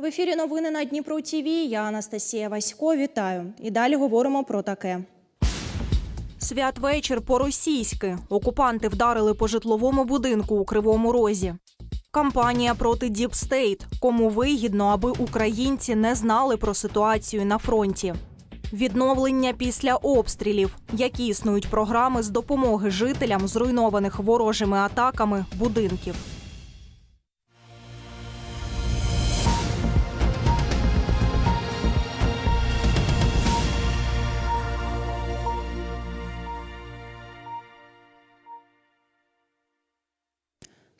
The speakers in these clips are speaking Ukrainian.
В ефірі новини на Дніпро ТІВІ. Я Анастасія Васько. Вітаю. І далі говоримо про таке. Святвечір по-російськи. Окупанти вдарили по житловому будинку у Кривому Розі. Кампанія проти Діпстейт. Кому вигідно, аби українці не знали про ситуацію на фронті. Відновлення після обстрілів. Які існують програми з допомоги жителям зруйнованих ворожими атаками будинків.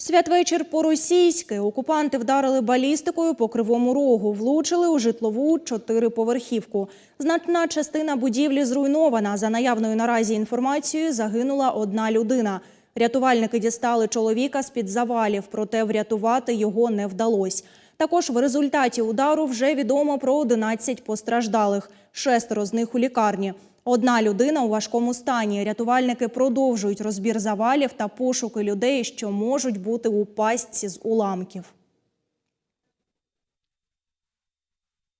Святвечір по-російськи. Окупанти вдарили балістикою по кривому рогу, влучили у житлову чотириповерхівку. Значна частина будівлі зруйнована. За наявною наразі інформацією загинула одна людина. Рятувальники дістали чоловіка з-під завалів, проте врятувати його не вдалося. Також в результаті удару вже відомо про 11 постраждалих. Шестеро з них у лікарні. Одна людина у важкому стані. Рятувальники продовжують розбір завалів та пошуки людей, що можуть бути у пастці з уламків.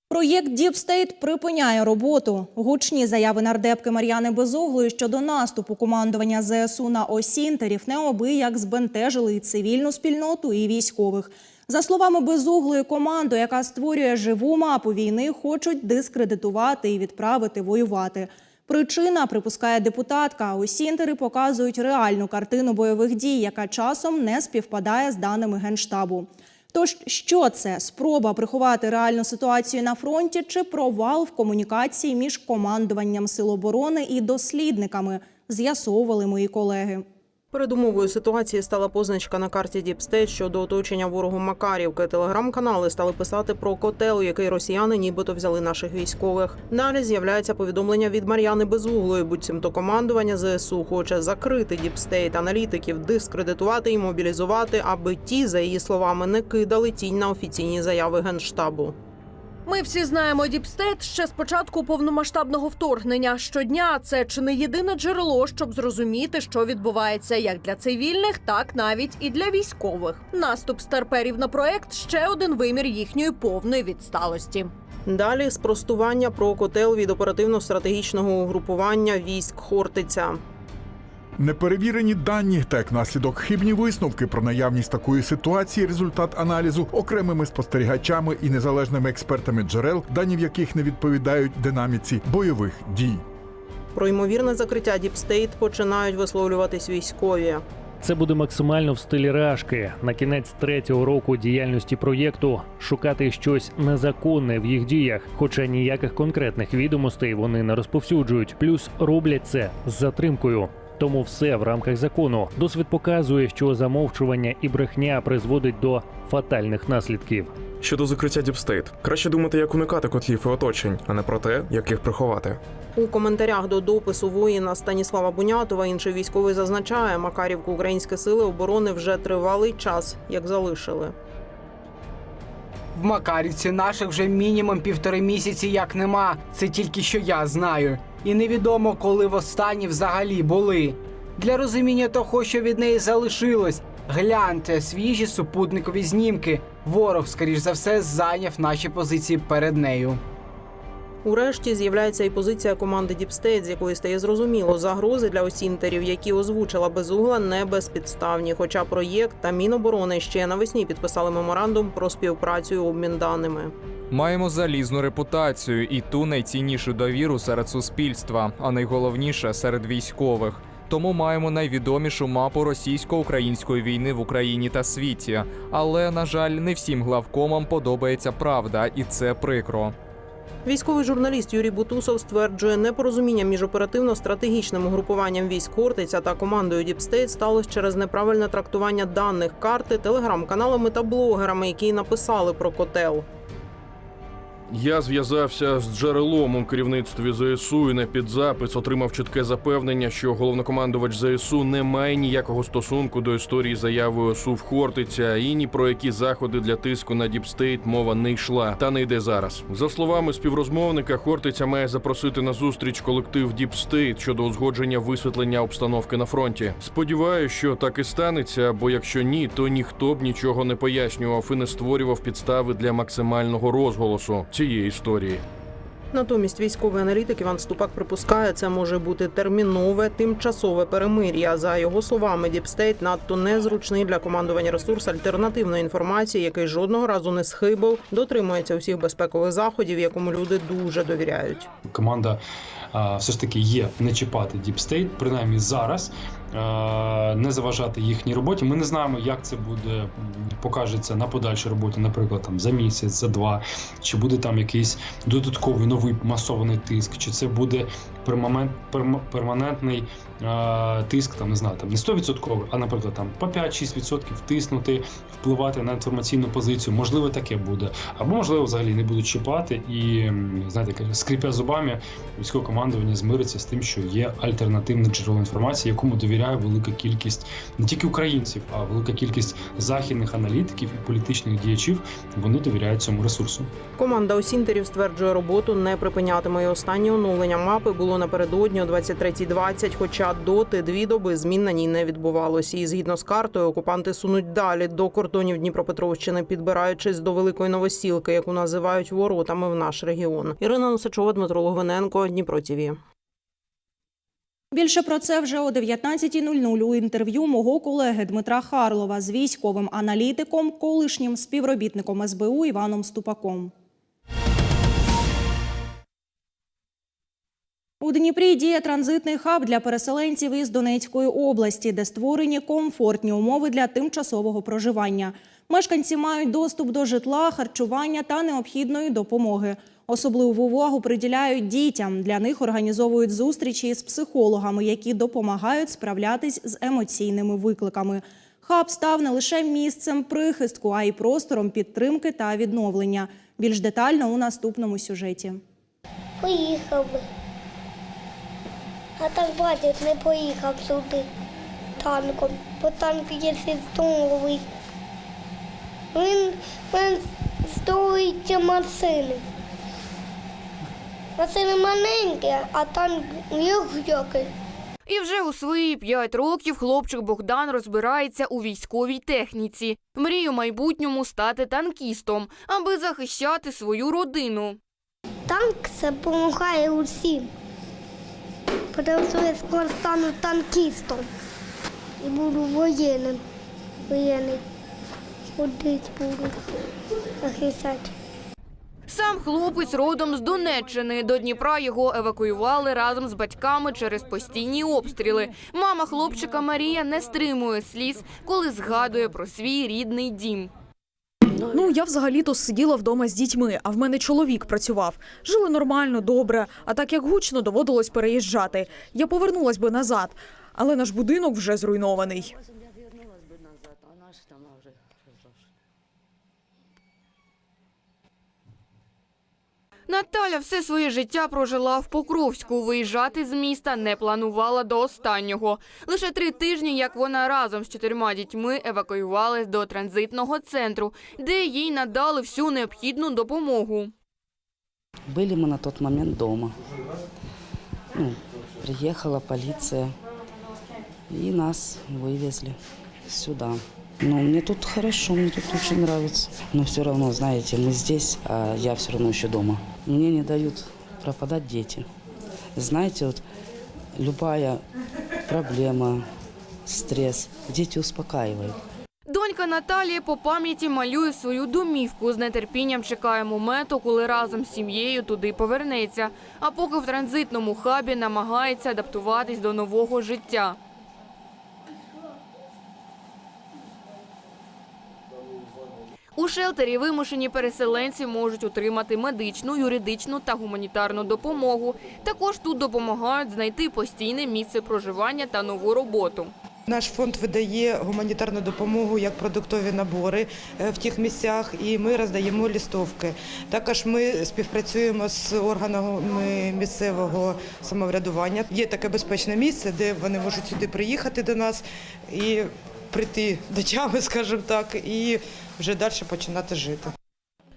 Проєкт Діпстейт припиняє роботу. Гучні заяви нардепки Мар'яни Безуглої щодо наступу командування ЗСУ на осінтерів неабияк збентежили і цивільну спільноту, і військових. За словами Безуглої, команду, яка створює живу мапу війни, хочуть дискредитувати і відправити воювати. Причина, припускає депутатка, осінтери показують реальну картину бойових дій, яка часом не співпадає з даними Генштабу. Тож, що це спроба приховати реальну ситуацію на фронті чи провал в комунікації між командуванням сил оборони і дослідниками, з'ясовували мої колеги. Передумовою ситуації стала позначка на карті Діпстейт щодо оточення ворогу Макарівки. Телеграм-канали стали писати про котел, який росіяни нібито взяли наших військових. Далі з'являється повідомлення від Мар'яни Безуглої. Буцімто командування ЗСУ хоче закрити Діпстейт аналітиків, дискредитувати і мобілізувати, аби ті, за її словами, не кидали тінь на офіційні заяви генштабу. Ми всі знаємо Діпстейт ще з початку повномасштабного вторгнення. Щодня це чи не єдине джерело, щоб зрозуміти, що відбувається як для цивільних, так навіть і для військових. Наступ старперів на проект ще один вимір їхньої повної відсталості. Далі спростування про котел від оперативно-стратегічного угрупування військ Хортиця. Неперевірені дані та як наслідок хибні висновки про наявність такої ситуації, результат аналізу окремими спостерігачами і незалежними експертами джерел, дані в яких не відповідають динаміці бойових дій. Про ймовірне закриття Діпстейт починають висловлюватись військові. Це буде максимально в стилі рашки. На кінець третього року діяльності проєкту шукати щось незаконне в їх діях, хоча ніяких конкретних відомостей вони не розповсюджують. Плюс роблять це з затримкою. Тому все в рамках закону. Досвід показує, що замовчування і брехня призводить до фатальних наслідків. Щодо закриття Діпстейт, краще думати, як уникати котлів і оточень, а не про те, як їх приховати. У коментарях до допису воїна Станіслава Бунятова інший військовий зазначає, Макарівку українські сили оборони вже тривалий час як залишили. В Макарівці наших вже мінімум півтори місяці як нема. Це тільки що я знаю. І невідомо, коли востаннє взагалі були. Для розуміння того, що від неї залишилось, гляньте свіжі супутникові знімки. Ворог, скоріш за все, зайняв наші позиції перед нею. Урешті з'являється і позиція команди Діпстейт, з якої стає зрозуміло, загрози для осінтерів, які озвучила безугла, не безпідставні. Хоча проєкт та Міноборони ще навесні підписали меморандум про співпрацю і обмін даними. Маємо залізну репутацію і ту найціннішу довіру серед суспільства, а найголовніше серед військових. Тому маємо найвідомішу мапу російсько-української війни в Україні та світі. Але на жаль, не всім главкомам подобається правда, і це прикро. Військовий журналіст Юрій Бутусов стверджує, непорозуміння між оперативно-стратегічним угрупуванням військ Хортиця та командою Діпстейт сталося через неправильне трактування даних карти телеграм-каналами та блогерами, які написали про котел. Я зв'язався з джерелом у керівництві ЗСУ і на підзапис отримав чітке запевнення, що головнокомандувач ЗСУ не має ніякого стосунку до історії заяви ОСУ в Хортиця і ні про які заходи для тиску на Діпстейт мова не йшла та не йде зараз. За словами співрозмовника, Хортиця має запросити на зустріч колектив Діпстейт щодо узгодження висвітлення обстановки на фронті. Сподіваюся, що так і станеться, бо якщо ні, то ніхто б нічого не пояснював і не створював підстави для максимального розголосу цієї історії. Натомість військовий аналітик Іван Ступак припускає, це може бути термінове тимчасове перемир'я. За його словами, Діпстейт надто незручний для командування ресурс альтернативної інформації, який жодного разу не схибив, дотримується усіх безпекових заходів, якому люди дуже довіряють. команда все ж таки є не чіпати State, принаймні зараз, не заважати їхній роботі. Ми не знаємо, як це буде покажеться на подальшій роботі, наприклад, там за місяць, за два, чи буде там якийсь додатковий новий масований тиск, чи це буде пермамент, перма- перманентний а, тиск, там не знаю, там не 100%, а наприклад, там по 5-6% тиснути, впливати на інформаційну позицію. Можливо, таке буде. Або можливо, взагалі не будуть чіпати і знаєте, каже, скрипя зубами, військове командування змириться з тим, що є альтернативне джерело інформації, якому довіряє велика кількість не тільки українців, а велика кількість західних аналітиків і політичних діячів. Вони довіряють цьому ресурсу. Команда Осінтерів стверджує, роботу не припинятиме. І останнє оновлення мапи було напередодні о 23.20, Хоча доти дві доби змін на ній не відбувалося. І згідно з картою, окупанти сунуть далі до кордонів Дніпропетровщини, підбираючись до великої новосілки, яку називають воротами в наш регіон. Ірина Носачова, Дмитро Логвиненко, Дніпро ТІВІ. Більше про це вже о 19.00 у інтерв'ю мого колеги Дмитра Харлова з військовим аналітиком, колишнім співробітником СБУ Іваном Ступаком. У Дніпрі діє транзитний хаб для переселенців із Донецької області, де створені комфортні умови для тимчасового проживання. Мешканці мають доступ до житла, харчування та необхідної допомоги. Особливу увагу приділяють дітям. Для них організовують зустрічі з психологами, які допомагають справлятись з емоційними викликами. Хаб став не лише місцем прихистку, а й простором підтримки та відновлення. Більш детально у наступному сюжеті. Поїхав. А так батько не поїхав сюди танком, бо танк є здоровий. Він, він стоїть машини. Машини маленькі, а танк який. І вже у свої п'ять років хлопчик Богдан розбирається у військовій техніці. Мріє у майбутньому стати танкістом, аби захищати свою родину. Танк допомагає усім. Тому що я скоро стану танкістом і буду воєнним. Воєнний. Ходити буду, захищати. Сам хлопець родом з Донеччини. До Дніпра його евакуювали разом з батьками через постійні обстріли. Мама хлопчика Марія не стримує сліз, коли згадує про свій рідний дім. Ну, я взагалі-то сиділа вдома з дітьми, а в мене чоловік працював. Жили нормально, добре, а так як гучно доводилось переїжджати. Я повернулась би назад, але наш будинок вже зруйнований. Наталя все своє життя прожила в Покровську. Виїжджати з міста не планувала до останнього. Лише три тижні, як вона разом з чотирма дітьми евакуювалась до транзитного центру, де їй надали всю необхідну допомогу. Были мы на тот момент дома. Ну, приехала полиция и нас вывезли сюда. Ну, мне тут хорошо, мне тут очень нравится. Но все равно, знаете, мы здесь, а я все равно еще дома. Мне не дают пропадать дети. Знаете, вот любая проблема, стресс, дети успокаивают. Донька Наталія по пам'яті малює свою домівку. З нетерпінням чекає моменту, коли разом з сім'єю туди повернеться. А поки в транзитному хабі намагається адаптуватись до нового життя. У шелтері вимушені переселенці можуть отримати медичну, юридичну та гуманітарну допомогу. Також тут допомагають знайти постійне місце проживання та нову роботу. Наш фонд видає гуманітарну допомогу як продуктові набори е, в тих місцях, і ми роздаємо лістовки. Також ми співпрацюємо з органами місцевого самоврядування. Є таке безпечне місце, де вони можуть сюди приїхати до нас і прийти до тями, скажімо так, і вже далі починати жити.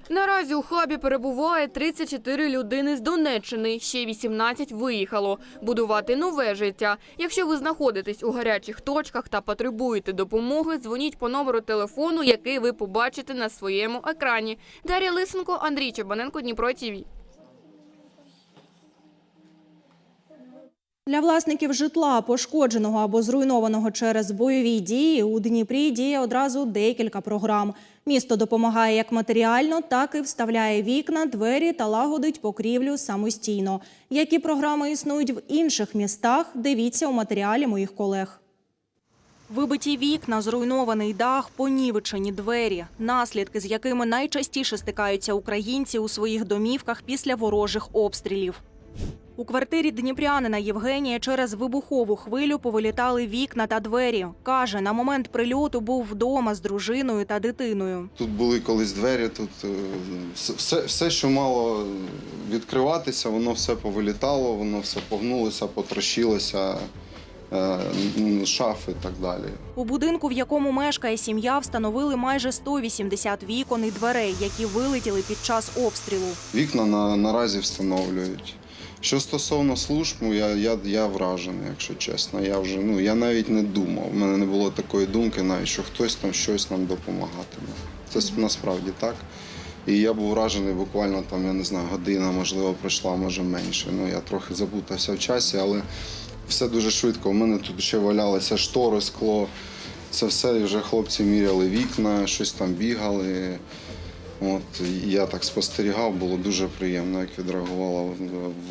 Наразі у хабі перебуває 34 людини з Донеччини. Ще 18 виїхало будувати нове життя. Якщо ви знаходитесь у гарячих точках та потребуєте допомоги, дзвоніть по номеру телефону, який ви побачите на своєму екрані. Дар'я Лисенко, Андрій Чебаненко, Дніпро ТІВІ. Для власників житла, пошкодженого або зруйнованого через бойові дії, у Дніпрі діє одразу декілька програм. Місто допомагає як матеріально, так і вставляє вікна, двері та лагодить покрівлю самостійно. Які програми існують в інших містах? Дивіться у матеріалі моїх колег. Вибиті вікна, зруйнований дах, понівечені двері, наслідки, з якими найчастіше стикаються українці у своїх домівках після ворожих обстрілів. У квартирі дніпрянина Євгенія через вибухову хвилю повилітали вікна та двері. Каже, на момент прильоту був вдома з дружиною та дитиною. Тут були колись двері, тут е, все, все, що мало відкриватися, воно все повилітало, воно все погнулося, потрощилося, е, шафи і так далі. У будинку, в якому мешкає сім'я, встановили майже 180 вікон і дверей, які вилетіли під час обстрілу. Вікна на, наразі встановлюють. Що стосовно служб, ну, я, я, я вражений, якщо чесно. Я вже ну я навіть не думав. У мене не було такої думки, навіть що хтось там щось нам допомагатиме. Це насправді так. І я був вражений буквально там, я не знаю, година, можливо, пройшла, може менше. Ну я трохи запутався в часі, але все дуже швидко. У мене тут ще валялися штори, скло. Це все і вже хлопці міряли вікна, щось там бігали. От я так спостерігав, було дуже приємно, як відреагувала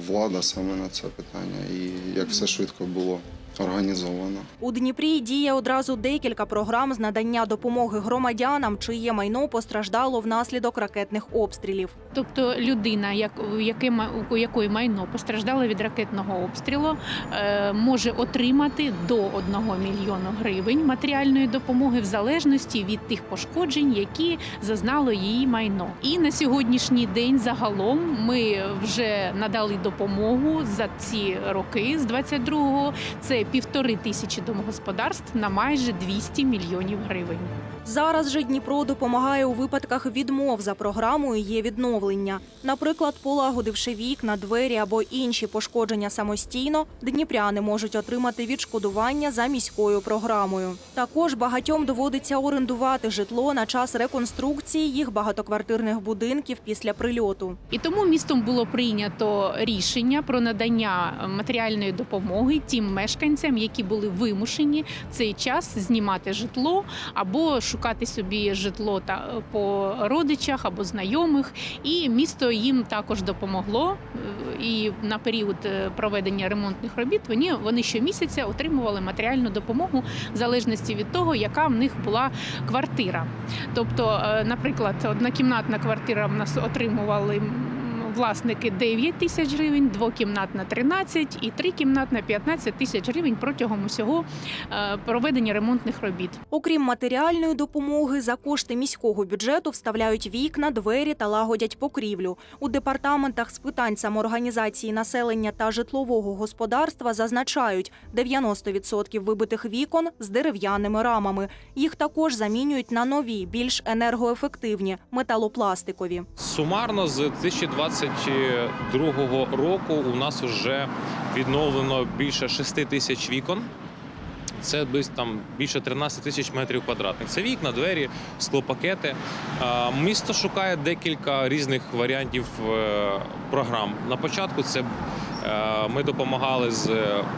влада саме на це питання, і як все швидко було організовано. У Дніпрі діє одразу декілька програм з надання допомоги громадянам, чиє майно постраждало внаслідок ракетних обстрілів. Тобто людина, як, у у якої майно постраждало від ракетного обстрілу, е, може отримати до 1 мільйону гривень матеріальної допомоги в залежності від тих пошкоджень, які зазнало її майно. І на сьогоднішній день загалом ми вже надали допомогу за ці роки з 22-го. Це півтори тисячі домогосподарств на майже 200 мільйонів гривень. Зараз же Дніпро допомагає у випадках відмов за програмою є відновлення. Наприклад, полагодивши вікна, двері або інші пошкодження самостійно, дніпряни можуть отримати відшкодування за міською програмою. Також багатьом доводиться орендувати житло на час реконструкції їх багатоквартирних будинків після прильоту. І тому містом було прийнято рішення про надання матеріальної допомоги тим мешканцям, які були вимушені цей час знімати житло або шукати собі житло та по родичах або знайомих. І місто їм також допомогло. Е, І на період е, проведення ремонтних робіт вони, вони щомісяця отримували матеріальну допомогу в залежності від того, яка в них була квартира. Тобто, е, наприклад, однокімнатна квартира в нас отримували. Власники 9 тисяч гривень, двокімнатна 13 і трикімнатна 15 тисяч гривень протягом усього е, проведення ремонтних робіт. Окрім матеріальної допомоги, за кошти міського бюджету вставляють вікна, двері та лагодять покрівлю. У департаментах з питань самоорганізації населення та житлового господарства зазначають 90% вибитих вікон з дерев'яними рамами. Їх також замінюють на нові, більш енергоефективні металопластикові. Сумарно з 2022 року у нас вже відновлено більше 6 тисяч вікон. Це десь там більше 13 тисяч метрів квадратних. Це вікна, двері, склопакети. Місто шукає декілька різних варіантів е, програм. На початку це ми допомагали з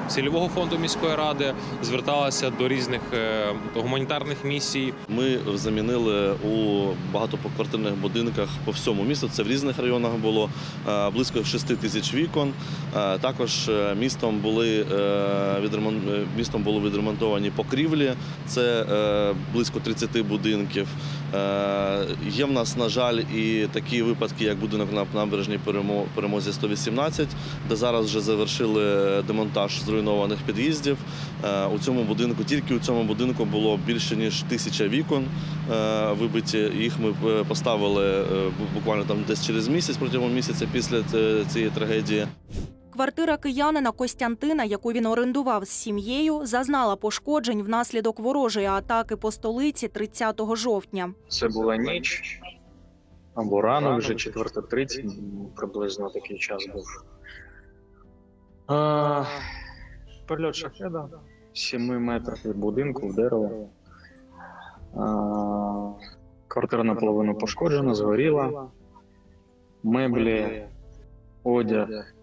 цільового фонду міської ради, зверталися до різних е, гуманітарних місій. Ми замінили у багатоквартирних будинках по всьому місту. Це в різних районах було е, близько 6 тисяч вікон. Е, Також е, містом були е, е, містом були відремонтовані покрівлі. Це е, близько 30 будинків. Е, Є в нас, на жаль, і такі випадки, як будинок на набережній Перемо- перемозі 118, де зараз вже завершили демонтаж зруйнованих під'їздів. Е, У цьому будинку, тільки у цьому будинку було більше ніж тисяча вікон е, вибиті. Їх ми поставили буквально там десь через місяць, протягом місяця після цієї трагедії. Квартира киянина Костянтина, яку він орендував з сім'єю, зазнала пошкоджень внаслідок ворожої атаки по столиці 30 жовтня. Це була ніч або ранок, вже 4.30, приблизно такий час був. А, Прильот шахеда 7 метрів від будинку в дерево. А, Квартира наполовину пошкоджена, згоріла. Меблі, одяг,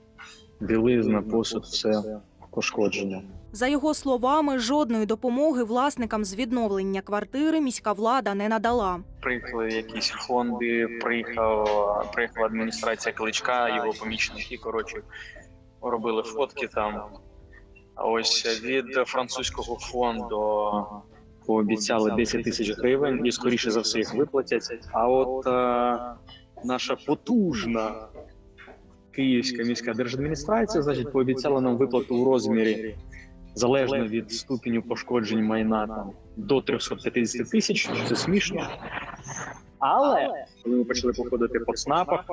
білизна, посуд, все пошкоджено. За його словами, жодної допомоги власникам з відновлення квартири міська влада не надала. приїхали якісь фонди, приїхав, приїхала адміністрація Кличка, його помічники. Коротше, робили фотки там. А ось від французького фонду пообіцяли 10 тисяч гривень і скоріше за все їх виплатять. А от е, наша потужна київська міська держадміністрація, значить, пообіцяла нам виплату у розмірі залежно від ступеню пошкоджень майна там до 350 тисяч. Це смішно. Але коли ми почали походити по ЦНАПах,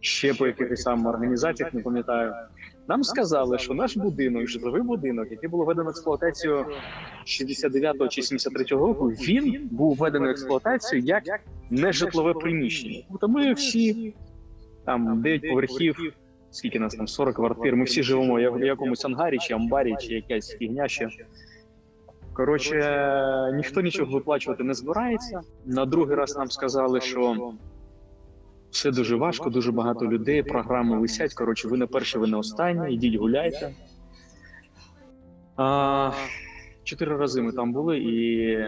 ще по якихось там організаціях, не пам'ятаю, нам сказали, що наш будинок, житловий будинок, який було введено в експлуатацію 69-го чи 73-го року, він був введений в експлуатацію як нежитлове приміщення. Тобто ми всі там 9 поверхів, скільки нас там 40 квартир. Ми всі живемо в якомусь ангарі чи амбарі, чи якась фігня ще. Коротше, ніхто нічого виплачувати не збирається. На другий раз нам сказали, що все дуже важко, дуже багато людей, програми висять. Коротше, ви не перші, ви не останні, ідіть гуляйте. А, чотири рази ми там були, і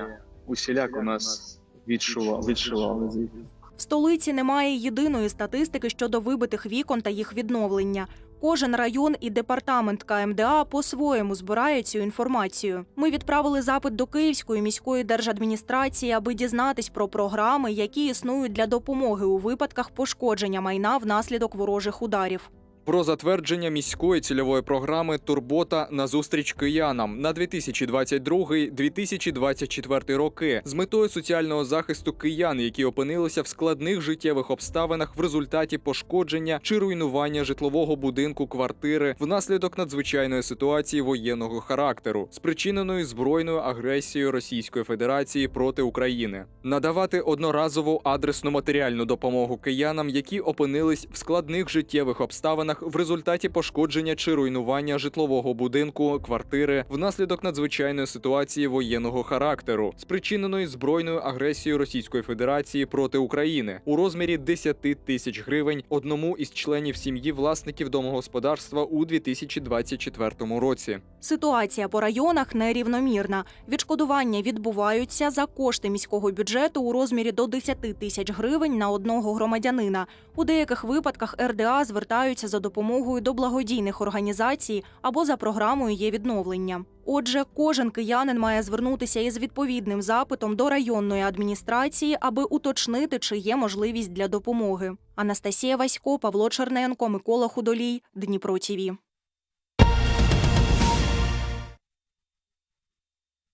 усіляк у нас відшивали, відшивали звідти. В столиці немає єдиної статистики щодо вибитих вікон та їх відновлення. Кожен район і департамент КМДА по-своєму збирає цю інформацію. Ми відправили запит до Київської міської держадміністрації, аби дізнатись про програми, які існують для допомоги у випадках пошкодження майна внаслідок ворожих ударів. Про затвердження міської цільової програми Турбота на зустріч киянам на 2022-2024 роки з метою соціального захисту киян, які опинилися в складних життєвих обставинах в результаті пошкодження чи руйнування житлового будинку квартири внаслідок надзвичайної ситуації воєнного характеру, спричиненої збройною агресією Російської Федерації проти України, надавати одноразову адресну матеріальну допомогу киянам, які опинились в складних життєвих обставинах в результаті пошкодження чи руйнування житлового будинку, квартири внаслідок надзвичайної ситуації воєнного характеру, спричиненої збройною агресією Російської Федерації проти України у розмірі 10 тисяч гривень одному із членів сім'ї власників домогосподарства у 2024 році. Ситуація по районах нерівномірна. Відшкодування відбуваються за кошти міського бюджету у розмірі до 10 тисяч гривень на одного громадянина. У деяких випадках РДА звертаються за допомогою до благодійних організацій або за програмою є відновлення. Отже, кожен киянин має звернутися із відповідним запитом до районної адміністрації, аби уточнити, чи є можливість для допомоги. Анастасія Васько, Павло Черненко, Микола Худолій, Дніпро ТІВІ.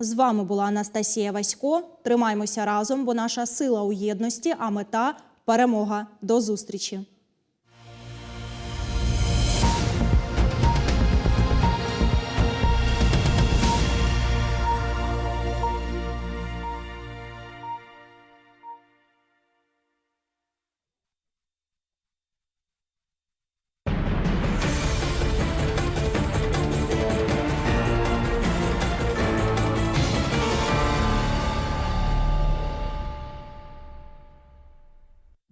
З вами була Анастасія Васько. Тримаймося разом, бо наша сила у єдності, а мета перемога. До зустрічі.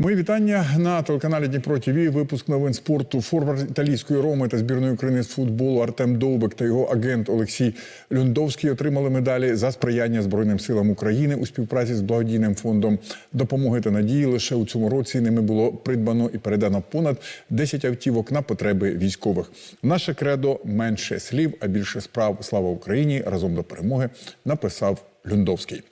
Мої вітання на телеканалі Дніпро ТВ. Випуск новин спорту. Форвард італійської Роми та збірної України з футболу Артем Довбик та його агент Олексій Люндовський отримали медалі за сприяння Збройним силам України у співпраці з благодійним фондом допомоги та надії. Лише у цьому році ними було придбано і передано понад 10 автівок на потреби військових. Наше кредо менше слів, а більше справ. Слава Україні! Разом до перемоги написав Люндовський.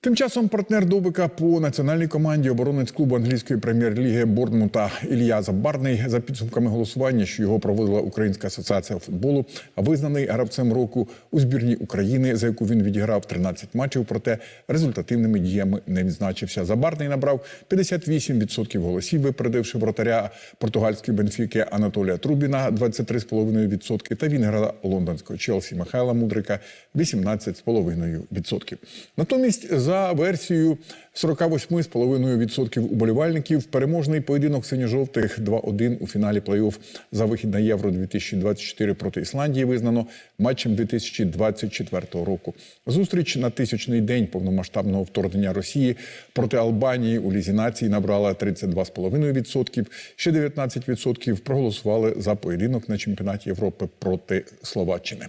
Тим часом партнер Довбика по національній команді оборонець клубу англійської прем'єр-ліги Борнмута Ілля Забарний за підсумками голосування, що його проводила Українська асоціація футболу, визнаний гравцем року у збірній України, за яку він відіграв 13 матчів. Проте результативними діями не відзначився. Забарний набрав 58% голосів, випередивши вратаря португальської бенфіки Анатолія Трубіна 23,5% та вінгера лондонського Челсі Михайла Мудрика 18,5%. Натомість за версією 48,5% уболівальників переможний поєдинок синьо-жовтих 2-1 у фіналі плей-офф за вихід на Євро 2024 проти Ісландії визнано матчем 2024 року. Зустріч на тисячний день повномасштабного вторгнення Росії проти Албанії у лізі нації набрала 32,5%. Ще 19% проголосували за поєдинок на чемпіонаті Європи проти Словаччини.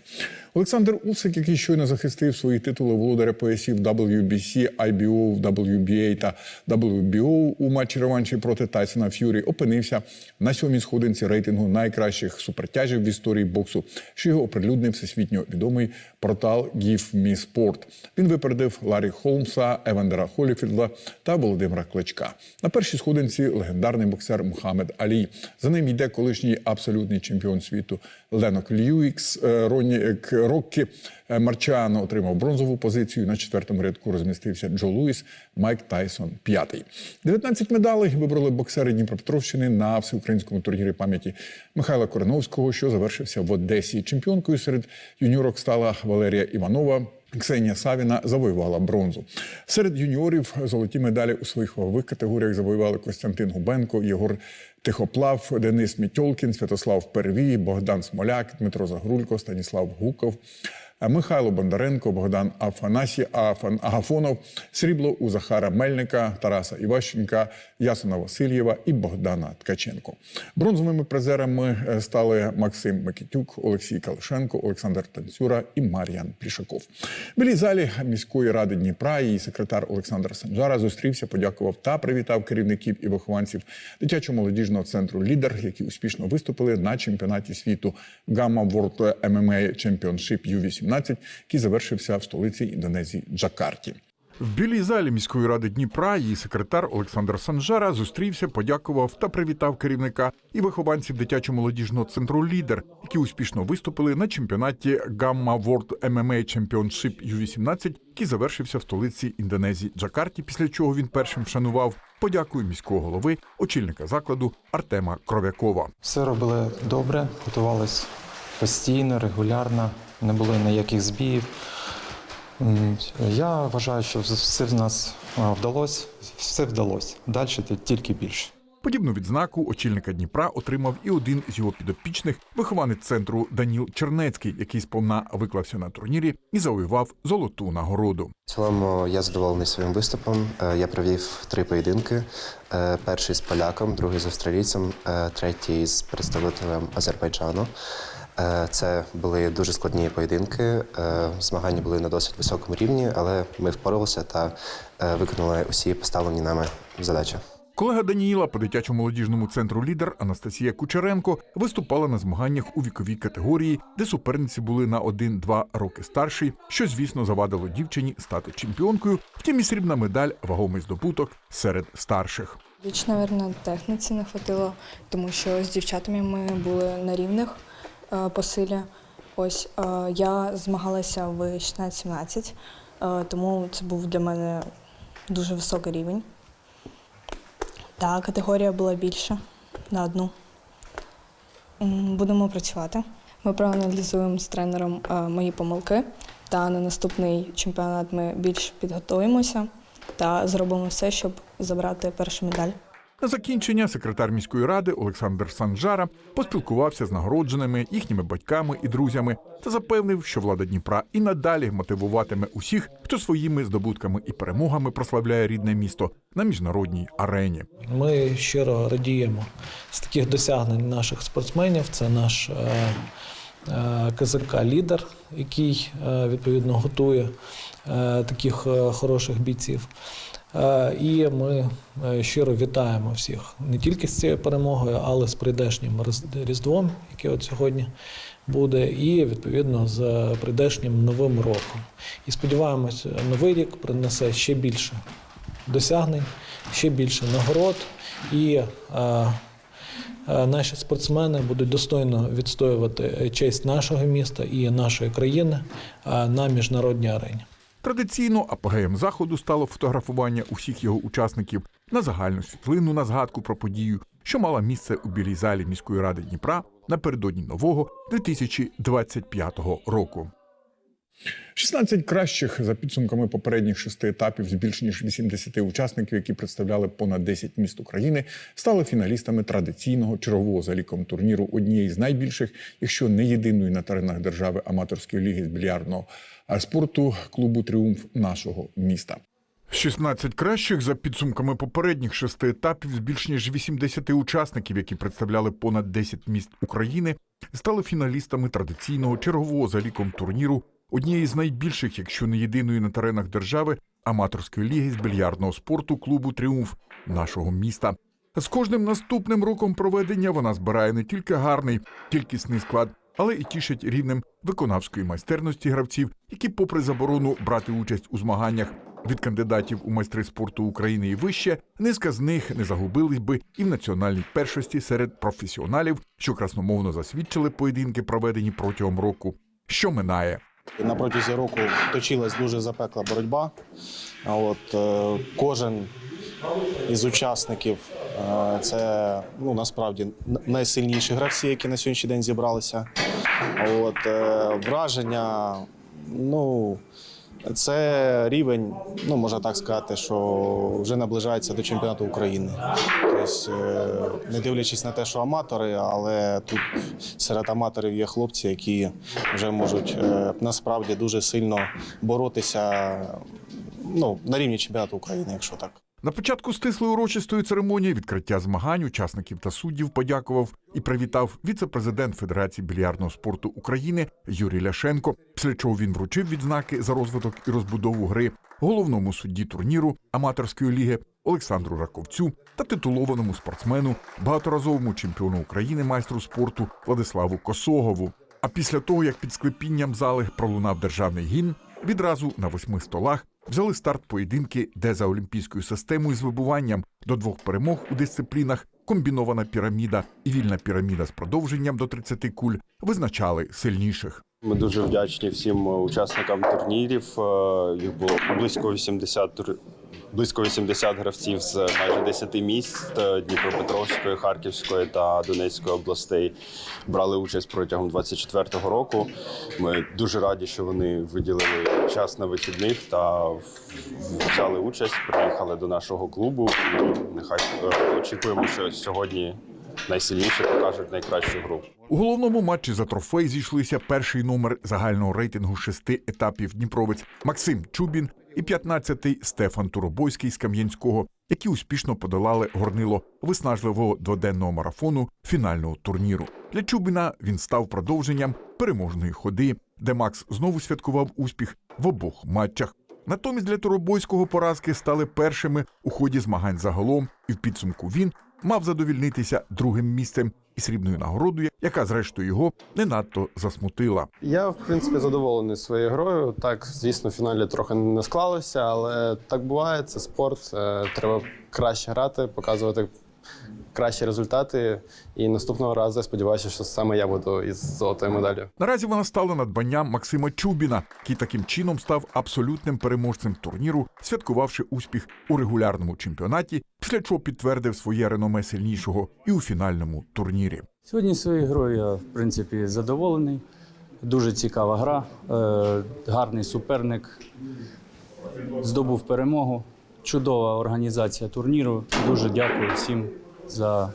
Олександр Усик, який щойно захистив свої титули володаря поясів WBC, IBO, WBA та WBO у матчі реванші проти Тайсона Ф'юрі, опинився на сьомій сходинці рейтингу найкращих супертяжів в історії боксу, що його оприлюднив всесвітньо відомий портал Give Me Sport. Він випередив Ларі Холмса, Евандера Холіфілда та Володимира Кличка. На першій сходинці легендарний боксер Мухаммед Алі. За ним йде колишній абсолютний чемпіон світу Ленок Льюікс, е, Ронні Роккі е, Марчано отримав бронзову позицію. На четвертому рядку розмістився Джо Луїс, Майк Тайсон п'ятий. 19 медалей вибрали боксери Дніпропетровщини на всеукраїнському турнірі пам'яті Михайла Кореновського, що завершився в Одесі. Чемпіонкою серед юніорок стала Валерія Іванова. Ксенія Савіна завоювала бронзу. Серед юніорів золоті медалі у своїх вагових категоріях завоювали Костянтин Губенко, Єгор Тихоплав, Денис Мітьолкін, Святослав Первій, Богдан Смоляк, Дмитро Загрулько, Станіслав Гуков. Михайло Бондаренко, Богдан Афанасі, Афан Агафонов, срібло у Захара Мельника, Тараса Іващенка, Ясона Васильєва і Богдана Ткаченко. Бронзовими призерами е, стали Максим Микитюк, Олексій Калишенко, Олександр Танцюра і Мар'ян Плішаков. В білій залі міської ради Дніпра її секретар Олександр Санжара зустрівся, подякував та привітав керівників і вихованців дитячо-молодіжного центру Лідер, які успішно виступили на чемпіонаті світу Gamma World MMA Championship U18, який завершився в столиці Індонезії Джакарті. В білій залі міської ради Дніпра її секретар Олександр Санжара зустрівся, подякував та привітав керівника і вихованців дитячо-молодіжного центру Лідер, які успішно виступили на чемпіонаті Gamma World MMA Championship U18, який завершився в столиці Індонезії Джакарті. Після чого він першим вшанував подякою міського голови, очільника закладу Артема Кров'якова. Все робили добре, готувались постійно, регулярно, не було ніяких збіїв. Я вважаю, що все в нас вдалося, все вдалося. Далі тільки більше. Подібну відзнаку очільника Дніпра отримав і один з його підопічних, вихованець центру Даніл Чернецький, який сповна виклався на турнірі і завоював золоту нагороду. В цілому я задоволений своїм виступом. Е, Я провів три поєдинки: Е, перший з поляком, другий з австралійцем, е, третій з представителем Азербайджану. Е, Це були дуже складні поєдинки. е, Змагання були на досить високому рівні, але ми впоралися та е, виконали усі поставлені нами задачі. Колега Даніїла по дитячо-молодіжному центру лідер Анастасія Кучеренко виступала на змаганнях у віковій категорії, де суперниці були на 1-2 роки старші, що звісно завадило дівчині стати чемпіонкою. Втім, і срібна медаль вагомий здобуток серед старших. Більш, мабуть, техніці не хватило, тому що з дівчатами ми були на рівних по силі. Ось е, я змагалася в 16-17, е, тому це був для мене дуже високий рівень. Та категорія була більша на одну. Будемо працювати. Ми проаналізуємо з тренером е, мої помилки, та на наступний чемпіонат ми більш підготуємося та зробимо все, щоб забрати першу медаль. На закінчення секретар міської ради Олександр Санжара поспілкувався з нагородженими їхніми батьками і друзями та запевнив, що влада Дніпра і надалі мотивуватиме усіх, хто своїми здобутками і перемогами прославляє рідне місто на міжнародній арені. Ми щиро радіємо з таких досягнень наших спортсменів. Це наш е, е, КЗК-лідер, який е, відповідно готує таких хороших бійців. Е, І ми е, щиро вітаємо всіх не тільки з цією перемогою, але з прийдешнім Різдвом, яке от сьогодні буде, і відповідно з прийдешнім новим роком. І сподіваємося, новий рік принесе ще більше досягнень, ще більше нагород, і е, наші спортсмени будуть достойно відстоювати честь нашого міста і нашої країни на міжнародній арені. Традиційно апогеєм заходу стало фотографування усіх його учасників на загальну світлину на згадку про подію, що мала місце у білій залі міської ради Дніпра напередодні нового 2025 року. 16 кращих за підсумками попередніх шести етапів з більш ніж 80 учасників, які представляли понад 10 міст України, стали фіналістами традиційного чергового за ліком турніру однієї з найбільших, якщо не єдиної на теренах держави аматорської ліги з більярдного спорту клубу Тріумф нашого міста. 16 кращих за підсумками попередніх шести етапів з більш ніж 80 учасників, які представляли понад 10 міст України, стали фіналістами традиційного чергового за ліком турніру однієї з найбільших, якщо не єдиної на теренах держави, аматорської ліги з більярдного спорту клубу Тріумф нашого міста. З кожним наступним роком проведення вона збирає не тільки гарний кількісний склад, але і тішить рівнем виконавської майстерності гравців, які, попри заборону брати участь у змаганнях від кандидатів у майстри спорту України і вище, низка з них не загубились би і в національній першості серед професіоналів, що красномовно засвідчили поєдинки, проведені протягом року. Що минає? На протязі року точилась дуже запекла боротьба. От, е, кожен із учасників е, це ну, насправді найсильніші гравці, які на сьогоднішній день зібралися. От, е, враження, ну, це рівень, ну можна так сказати, що вже наближається до чемпіонату України. Тобто, е, не дивлячись на те, що аматори, але тут серед аматорів є хлопці, які вже можуть е, насправді дуже сильно боротися ну, на рівні чемпіонату України, якщо так. На початку стислої урочистої церемонії відкриття змагань учасників та суддів подякував і привітав віце-президент Федерації більярдного спорту України Юрій Ляшенко. Після чого він вручив відзнаки за розвиток і розбудову гри головному судді турніру аматорської ліги Олександру Раковцю та титулованому спортсмену, багаторазовому чемпіону України майстру спорту Владиславу Косогову. А після того, як під склепінням зали пролунав державний гімн, відразу на восьми столах взяли старт поєдинки, де за олімпійською системою з вибуванням до двох перемог у дисциплінах комбінована піраміда і вільна піраміда з продовженням до 30 куль визначали сильніших. Ми дуже вдячні всім учасникам турнірів. Е, Їх було близько 80 тур- близько 80 гравців з майже 10 міст е, Дніпропетровської, Харківської та Донецької областей брали участь протягом 24-го року. Ми дуже раді, що вони виділили час на вихідних та взяли участь, приїхали до нашого клубу. Нехай е, очікуємо, що сьогодні найсильніші покажуть найкращу гру. У головному матчі за трофей зійшлися перший номер загального рейтингу шести етапів Дніпровець Максим Чубін і 15-й Стефан Туробойський з Кам'янського, які успішно подолали горнило виснажливого дводенного марафону фінального турніру. Для Чубіна він став продовженням переможної ходи, де Макс знову святкував успіх в обох матчах. Натомість для Туробойського поразки стали першими у ході змагань загалом, і в підсумку він мав задовільнитися другим місцем і срібною нагородою, яка зрештою його не надто засмутила. Я, в принципі, задоволений своєю грою. Так, звісно, в фіналі трохи не склалося, але так буває, це спорт. е, Треба краще грати, показувати кращі результати. І наступного разу я сподіваюся, що саме я буду із золотою медаллю. Наразі вона стала надбанням Максима Чубіна, який таким чином став абсолютним переможцем турніру, святкувавши успіх у регулярному чемпіонаті, після чого підтвердив своє реноме сильнішого і у фінальному турнірі. Сьогодні своєю грою я, в принципі, задоволений. Дуже цікава гра, е, гарний суперник. Здобув перемогу. чудова організація турніру. Дуже дякую всім за,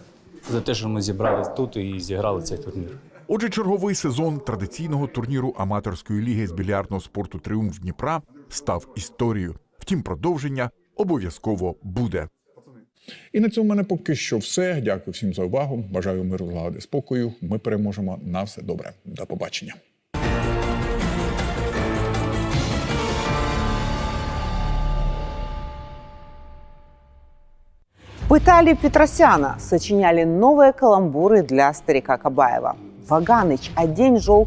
за те, що ми зібрались тут і зіграли цей турнір. Отже, черговий сезон традиційного турніру аматорської ліги з більярдного спорту Тріумф Дніпра став історією. Втім, продовження обов'язково буде. І на цьому в мене поки що все. Дякую всім за увагу. Бажаю миру, злагоди, спокою. Ми переможемо. На все добре. До побачення. Пытали Петросяна, сочиняли новые каламбуры для старика Кабаева. Ваганыч, одень желтый